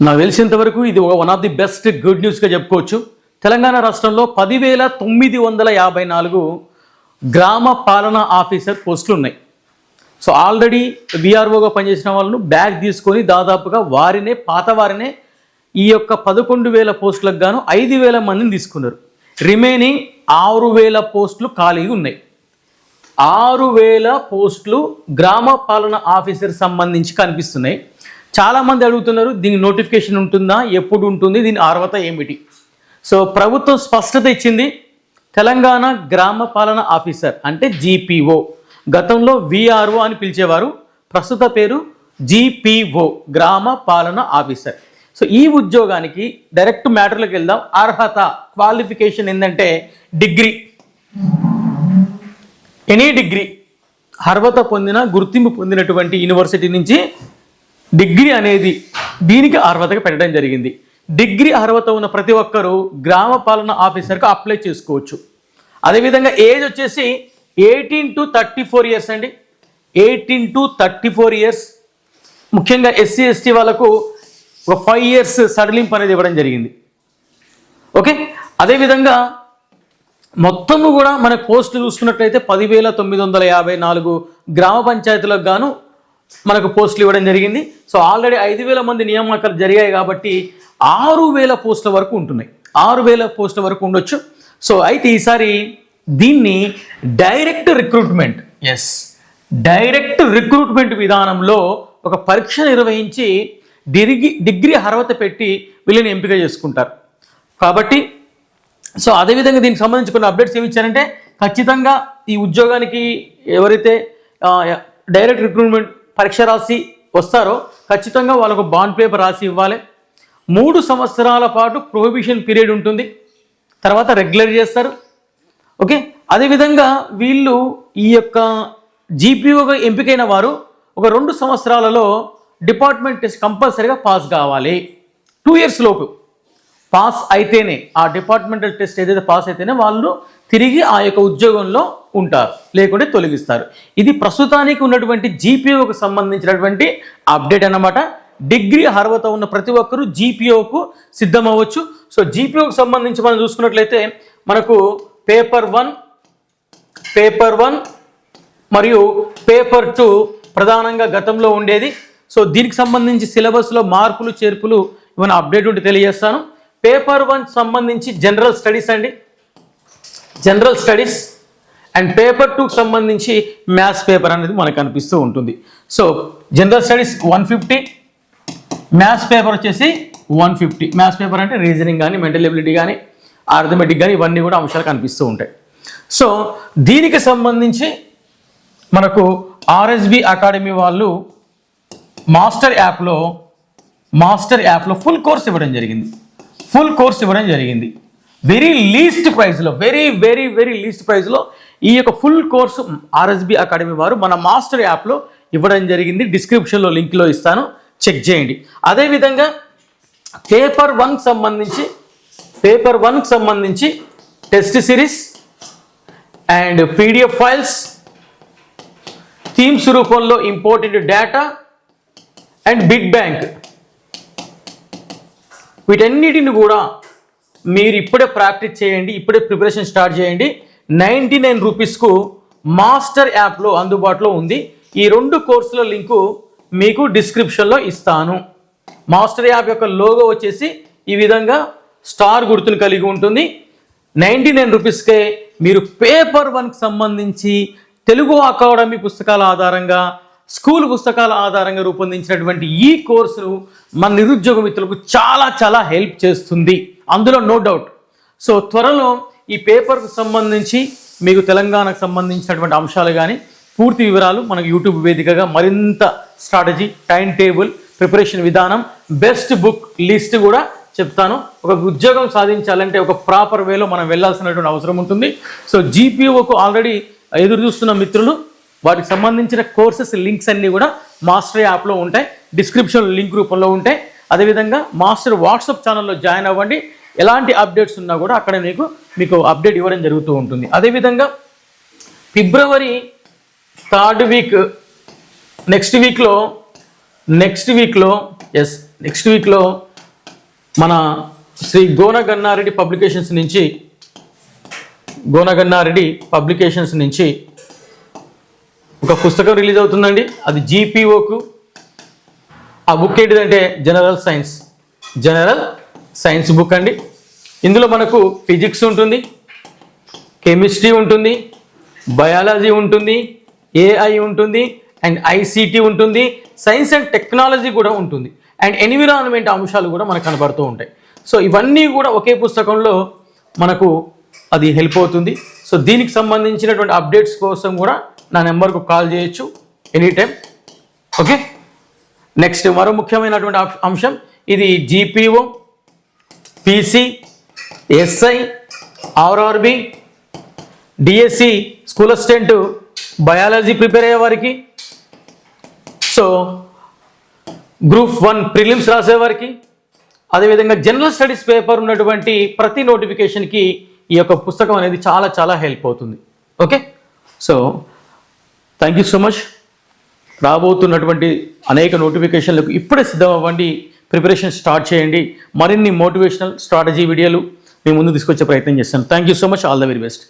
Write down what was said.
నాకు తెలిసినంత వరకు ఇది ఒక one of the best good న్యూస్గా చెప్పుకోవచ్చు. తెలంగాణ రాష్ట్రంలో పదివేల తొమ్మిది వందల యాభై నాలుగు గ్రామ పాలనా ఆఫీసర్ పోస్టులు ఉన్నాయి. సో ఆల్రెడీ విఆర్ఓగా పనిచేసిన వాళ్ళను బ్యాగ్ తీసుకొని దాదాపుగా వారినే పాత వారినే ఈ యొక్క పదకొండు వేల పోస్టులకు గాను ఐదు వేల మందిని తీసుకున్నారు. రిమైనింగ్ ఆరు వేల పోస్టులు ఖాళీగా ఉన్నాయి. ఆరు వేల పోస్టులు గ్రామ పాలన ఆఫీసర్ సంబంధించి కనిపిస్తున్నాయి. చాలామంది అడుగుతున్నారు దీని నోటిఫికేషన్ ఉంటుందా? ఎప్పుడు ఉంటుంది? దీని అర్హత ఏమిటి? సో ప్రభుత్వం స్పష్టత ఇచ్చింది తెలంగాణ గ్రామ పాలన ఆఫీసర్ అంటే జీపీఓ గతంలో విఆర్ఓ అని పిలిచేవారు ప్రస్తుత పేరు జీపీఓ గ్రామ పాలన ఆఫీసర్. సో ఈ ఉద్యోగానికి డైరెక్ట్ మ్యాటర్లోకి వెళ్దాం. అర్హత క్వాలిఫికేషన్ ఏంటంటే డిగ్రీ. Any degree. అర్హత పొందిన గుర్తింపు పొందినటువంటి యూనివర్సిటీ నుంచి డిగ్రీ అనేది దీనికి అర్హతగా పెట్టడం జరిగింది. డిగ్రీ అర్హత ఉన్న ప్రతి ఒక్కరూ గ్రామ పాలన ఆఫీసర్కి అప్లై చేసుకోవచ్చు. అదేవిధంగా ఏజ్ వచ్చేసి eighteen to thirty four years అండి. Eighteen to thirty four years. ముఖ్యంగా ఎస్సీ ఎస్టీ వాళ్ళకు ఒక ఫైవ్ ఇయర్స్ సడలింపు అనేది ఇవ్వడం జరిగింది. ఓకే? అదేవిధంగా మొత్తము కూడా మన పోస్టులు చూసుకున్నట్లయితే పదివేల తొమ్మిది వందల యాభై నాలుగు గ్రామ పంచాయతీలకు గాను మనకు పోస్టులు ఇవ్వడం జరిగింది. సో ఆల్రెడీ ఐదు వేల మంది నియామకాలు జరిగాయి కాబట్టి ఆరు వేల పోస్టుల వరకు ఉంటున్నాయి. ఆరు వేల పోస్టుల వరకు ఉండొచ్చు. సో అయితే ఈసారి దీన్ని direct recruitment yes direct recruitment విధానంలో ఒక పరీక్ష నిర్వహించి డిగ్రీ డిగ్రీ అర్హత పెట్టి వీళ్ళని ఎంపిక చేసుకుంటారు. కాబట్టి సో అదేవిధంగా దీనికి సంబంధించి కొన్ని అప్డేట్స్ ఏమి ఇచ్చారంటే ఖచ్చితంగా ఈ ఉద్యోగానికి ఎవరైతే డైరెక్ట్ రిక్రూట్మెంట్ పరీక్ష రాసి వస్తారో ఖచ్చితంగా వాళ్ళకు బాండ్ పేపర్ రాసి ఇవ్వాలి. మూడు సంవత్సరాల పాటు ప్రొహిబిషన్ పీరియడ్ ఉంటుంది. తర్వాత రెగ్యులర్ చేస్తారు. ఓకే అదేవిధంగా వీళ్ళు ఈ యొక్క జీపీఓగా ఎంపికైన వారు ఒక రెండు సంవత్సరాలలో డిపార్ట్మెంట్ టెస్ట్ కంపల్సరీగా పాస్ కావాలి. టూ ఇయర్స్ లోపు పాస్ అయితేనే ఆ డిపార్ట్మెంటల్ టెస్ట్ ఏదైతే పాస్ అయితేనే వాళ్ళు తిరిగి ఆ యొక్క ఉద్యోగంలో ఉంటారు లేకుంటే తొలగిస్తారు. ఇది ప్రస్తుతానికి ఉన్నటువంటి జీపీఓకు సంబంధించినటువంటి అప్డేట్ అన్నమాట. డిగ్రీ అర్హత ఉన్న ప్రతి ఒక్కరూ జీపీఓకు సిద్ధమవ్వచ్చు. సో జీపీఓకు సంబంధించి మనం చూసుకున్నట్లయితే మనకు పేపర్ వన్ పేపర్ వన్ మరియు పేపర్ టూ ప్రధానంగా గతంలో ఉండేది. సో దీనికి సంబంధించి సిలబస్లో మార్పులు చేర్పులు ఏమైనా అప్డేట్ ఉంటే తెలియజేస్తాను. పేపర్ వన్ సంబంధించి జనరల్ స్టడీస్ అండి. జనరల్ స్టడీస్ అండ్ పేపర్ టూకి సంబంధించి మ్యాథ్స్ పేపర్ అనేది మనకు అనిపిస్తూ ఉంటుంది. So general studies one fifty maths paper వచ్చేసి వన్ ఫిఫ్టీ మ్యాథ్స్ పేపర్ అంటే రీజనింగ్ కానీ మెంటల్ ఎబిలిటీ కానీ ఆర్థమెటిక్ కానీ ఇవన్నీ కూడా అంశాలు కనిపిస్తూ ఉంటాయి. సో దీనికి సంబంధించి మనకు ఆర్ఎస్బి అకాడమీ వాళ్ళు మాస్టర్ యాప్లో మాస్టర్ యాప్లో ఫుల్ కోర్స్ ఇవ్వడం జరిగింది. ఫుల్ కోర్స్ ఇవ్వడం జరిగింది. వెరీ లీస్ట్ ప్రైస్లో వెరీ వెరీ వెరీ లీస్ట్ ప్రైస్లో ఈ యొక్క ఫుల్ కోర్సు ఆర్ఎస్బి అకాడమీ వారు మన మాస్టర్ యాప్లో ఇవ్వడం జరిగింది. డిస్క్రిప్షన్లో లింక్లో ఇస్తాను. చెక్ చేయండి. అదేవిధంగా పేపర్ వన్కి సంబంధించి పేపర్ వన్కి సంబంధించి test series and PDF files themes రూపంలో important data and big bank వీటన్నిటిని కూడా మీరు ఇప్పుడే ప్రాక్టీస్ చేయండి ఇప్పుడే ప్రిపరేషన్ స్టార్ట్ చేయండి. నైంటీ నైన్ రూపీస్కు మాస్టర్ యాప్లో అందుబాటులో ఉంది. ఈ రెండు కోర్సుల లింకు మీకు డిస్క్రిప్షన్లో ఇస్తాను. మాస్టర్ యాప్ యొక్క లోగో వచ్చేసి ఈ విధంగా స్టార్ గుర్తును కలిగి ఉంటుంది. నైంటీ నైన్ రూపీస్కే మీరు పేపర్ వన్కి సంబంధించి తెలుగు అకాడమీ పుస్తకాల ఆధారంగా స్కూల్ పుస్తకాల ఆధారంగా రూపొందించినటువంటి ఈ కోర్సును మన నిరుద్యోగ మిత్రులకు చాలా చాలా హెల్ప్ చేస్తుంది. అందులో నో డౌట్. సో త్వరలో ఈ పేపర్కు సంబంధించి మీకు తెలంగాణకు సంబంధించినటువంటి అంశాలు కానీ పూర్తి వివరాలు మనకు యూట్యూబ్ వేదికగా మరింత స్ట్రాటజీ టైం టేబుల్ ప్రిపరేషన్ విధానం బెస్ట్ బుక్ లిస్ట్ కూడా చెప్తాను. ఒక ఉద్యోగం సాధించాలంటే ఒక ప్రాపర్ వేలో మనం వెళ్ళాల్సినటువంటి అవసరం ఉంటుంది. సో జీపీఓకు ఆల్రెడీ ఎదురు చూస్తున్న మిత్రులు వాటికి సంబంధించిన కోర్సెస్ లింక్స్ అన్నీ కూడా మాస్టర్ యాప్లో ఉంటాయి. డిస్క్రిప్షన్ లింక్ రూపంలో ఉంటాయి. అదేవిధంగా మాస్టర్ వాట్సాప్ ఛానల్లో జాయిన్ అవ్వండి. ఎలాంటి అప్డేట్స్ ఉన్నా కూడా అక్కడ మీకు మీకు అప్డేట్ ఇవ్వడం జరుగుతూ ఉంటుంది. అదేవిధంగా ఫిబ్రవరి థర్డ్ వీక్ నెక్స్ట్ వీక్లో నెక్స్ట్ వీక్లో ఎస్ నెక్స్ట్ వీక్లో మన శ్రీ గోనగన్నారెడ్డి పబ్లికేషన్స్ నుంచి గోనగన్నారెడ్డి పబ్లికేషన్స్ నుంచి ఒక పుస్తకం రిలీజ్ అవుతుందండి. అది జీపీఓకు ఆ బుక్ ఏంటిదంటే general science general science book అండి. ఇందులో మనకు ఫిజిక్స్ ఉంటుంది కెమిస్ట్రీ ఉంటుంది బయాలజీ ఉంటుంది ఏఐ ఉంటుంది అండ్ ఐసిటి ఉంటుంది సైన్స్ అండ్ టెక్నాలజీ కూడా ఉంటుంది అండ్ ఎన్విరాన్మెంట్ అంశాలు కూడా మనకు కనబడుతూ ఉంటాయి. సో ఇవన్నీ కూడా ఒకే పుస్తకంలో మనకు అది హెల్ప్ అవుతుంది. సో దీనికి సంబంధించినటువంటి అప్డేట్స్ కోసం కూడా నా నెంబర్కు కాల్ చేయొచ్చు ఎనీ టైం ఓకే? నెక్స్ట్ మరో ముఖ్యమైనటువంటి అంశం ఇది GPO PC SI RRB DSC school assistant biology prepare అయ్యే వారికి. సో గ్రూప్ వన్ ప్రిలిమ్స్ రాసేవారికి అదేవిధంగా జనరల్ స్టడీస్ పేపర్ ఉన్నటువంటి ప్రతి నోటిఫికేషన్కి ఈ యొక్క పుస్తకం అనేది చాలా చాలా హెల్ప్ అవుతుంది. Okay so thank you so much రాబోతున్నటువంటి అనేక నోటిఫికేషన్లకు ఇప్పుడే సిద్ధం అవ్వండి. ప్రిపరేషన్ స్టార్ట్ చేయండి. మరిన్ని మోటివేషనల్ స్ట్రాటజీ వీడియోలు మీ ముందు తీసుకొచ్చే ప్రయత్నం చేస్తాను. Thank you so much all the very best